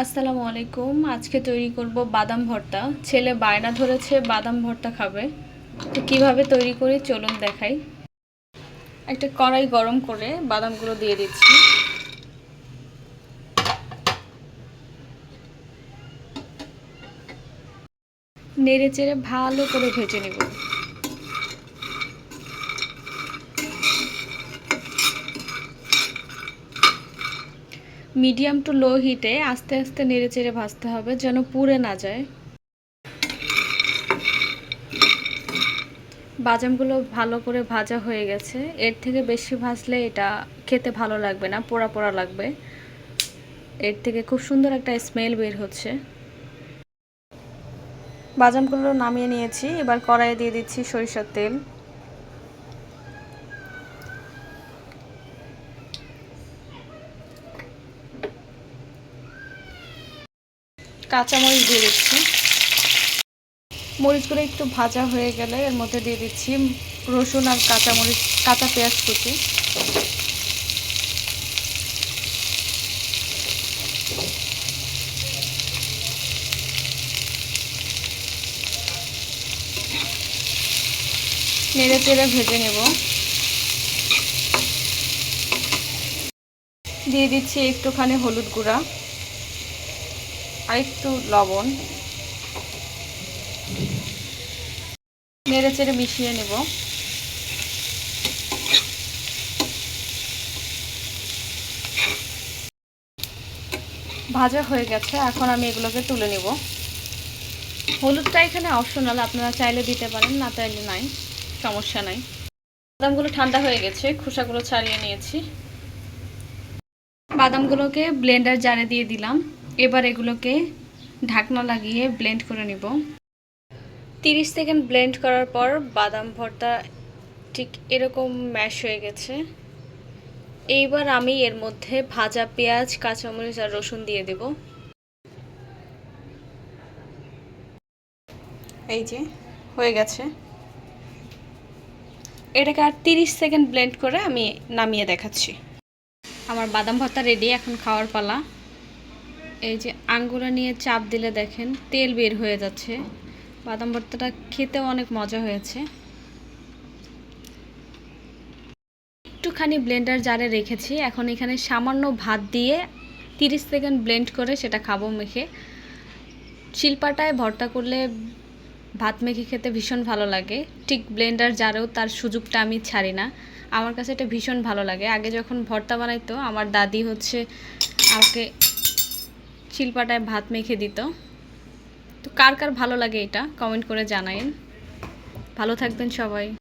আসসালামু আলাইকুম। আজকে তৈরি করব বাদাম ভর্তা। ছেলে বায়না ধরেছে, বাদাম ভর্তা খাবে। তো কীভাবে তৈরি করি চলুন দেখাই। একটা কড়াই গরম করে বাদামগুলো দিয়ে দিচ্ছি। নেড়ে চেড়ে ভালো করে ভেজে নেব। মিডিয়াম টু লো হিটে আস্তে আস্তে নেড়ে চেড়ে ভাজতে হবে যেন পুড়ে না যায়। বাজামগুলো ভালো করে ভাজা হয়ে গেছে। এর থেকে বেশি ভাজলে এটা খেতে ভালো লাগবে না, পোড়া পোড়া লাগবে। এর থেকে খুব সুন্দর একটা স্মেল বের হচ্ছে। বাজামগুলো নামিয়ে নিয়েছি। এবার কড়াইয়ে দিয়ে দিচ্ছি সরিষার তেল। কাঁচামরিচ দিয়ে দিচ্ছি। মরিচগুলো একটু ভাজা হয়ে গেলে এর মধ্যে দিয়ে দিচ্ছি রসুন আর কাঁচামরিচ, কাঁচা পেঁয়াজ কুচি। নেড়ে চেড়ে ভেজে নেব। দিয়ে দিচ্ছি একটুখানি হলুদ গুঁড়া। আর একটু লবণ। নেড়ে চেড়ে মিশিয়ে নেব। ভাজা হয়ে গেছে, এখন আমি এগুলোকে তুলে নেব। হলুদটা এখানে অপশনাল, আপনারা চাইলে দিতে পারেন, না চাইলে নাই, সমস্যা নাই। বাদামগুলো ঠান্ডা হয়ে গেছে, খোসাগুলো ছাড়িয়ে নিয়েছি। বাদামগুলোকে ব্লেন্ডার জারে দিয়ে দিলাম। এবার এগুলোকে ঢাকনা লাগিয়ে ব্লেন্ড করে নিব। তিরিশ সেকেন্ড ব্লেন্ড করার পর বাদাম ভর্তা ঠিক এরকম ম্যাশ হয়ে গেছে। এইবার আমি এর মধ্যে ভাজা পেঁয়াজ, কাঁচামরিচ আর রসুন দিয়ে দেব। এই যে, হয়ে গেছে। এটাকে আর তিরিশ সেকেন্ড ব্লেন্ড করে আমি নামিয়ে দেখাচ্ছি। আমার বাদাম ভর্তা রেডি এখন খাওয়ার পালা। এই যে আঙ্গুরা নিয়ে চাপ দিলে দেখেন তেল বের হয়ে যাচ্ছে। বাদাম ভর্তাটা খেতেও অনেক মজা হয়েছে। একটুখানি ব্লেন্ডার জারে রেখেছি। এখন এখানে সামান্য ভাত দিয়ে তিরিশ সেকেন্ড ব্লেন্ড করে সেটা খাব মেখে। শিল্পাটায় ভর্তা করলে ভাত মেখে খেতে ভীষণ ভালো লাগে। ঠিক ব্লেন্ডার জারেও তার সুযোগটা আমি ছাড়ি না। আমার কাছে এটা ভীষণ ভালো লাগে। আগে যখন ভর্তা বানাইতো, আমার দাদি হচ্ছে আমাকে শিল্পাটায় ভাত মেখে দিত। তো কার কার ভালো লাগে এটা? কমেন্ট করে জানাইন। ভালো থাকবেন সবাই।